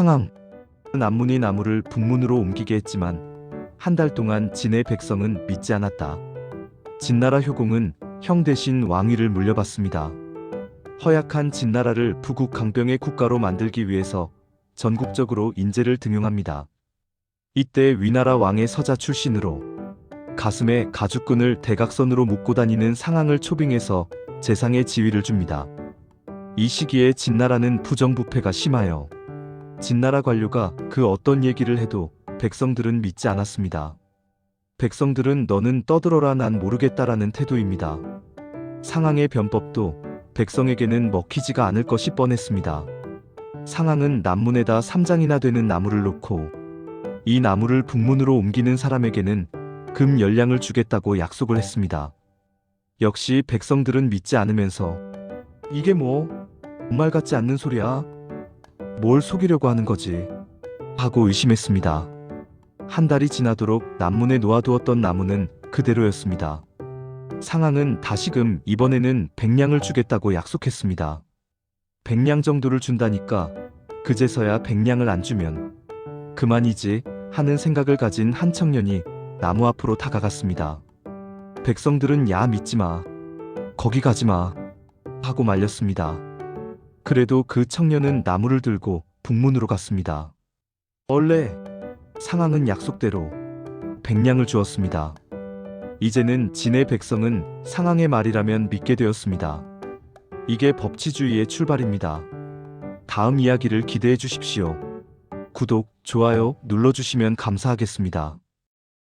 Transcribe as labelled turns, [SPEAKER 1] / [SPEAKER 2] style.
[SPEAKER 1] 상황. 남문이 나무를 북문으로 옮기게 했지만 한 달 동안 진의 백성은 믿지 않았다. 진나라 효공은 형 대신 왕위를 물려받습니다. 허약한 진나라를 부국 강병의 국가로 만들기 위해서 전국적으로 인재를 등용합니다. 이때 위나라 왕의 서자 출신으로 가슴에 가죽끈을 대각선으로 묶고 다니는 상황을 초빙해서 재상의 지위를 줍니다. 이 시기에 진나라는 부정부패가 심하여 진나라 관료가 그 어떤 얘기를 해도 백성들은 믿지 않았습니다. 백성들은 너는 떠들어라 난 모르겠다라는 태도입니다. 상황의 변법도 백성에게는 먹히지가 않을 것이 뻔했습니다. 상황은 남문에다 3장이나 되는 나무를 놓고 이 나무를 북문으로 옮기는 사람에게는 금 열량을 주겠다고 약속을 했습니다. 역시 백성들은 믿지 않으면서 이게 뭐 정말 같지 않는 소리야? 뭘 속이려고 하는 거지? 하고 의심했습니다. 한 달이 지나도록 남문에 놓아두었던 나무는 그대로였습니다. 상황은 다시금 이번에는 백냥을 주겠다고 약속했습니다. 백냥 정도를 준다니까 그제서야 백냥을 안 주면 그만이지 하는 생각을 가진 한 청년이 나무 앞으로 다가갔습니다. 백성들은 야 믿지 마. 거기 가지 마. 하고 말렸습니다. 그래도 그 청년은 나무를 들고 북문으로 갔습니다. 원래 상황은 약속대로 백냥을 주었습니다. 이제는 진의 백성은 상황의 말이라면 믿게 되었습니다. 이게 법치주의의 출발입니다. 다음 이야기를 기대해 주십시오. 구독, 좋아요 눌러주시면 감사하겠습니다.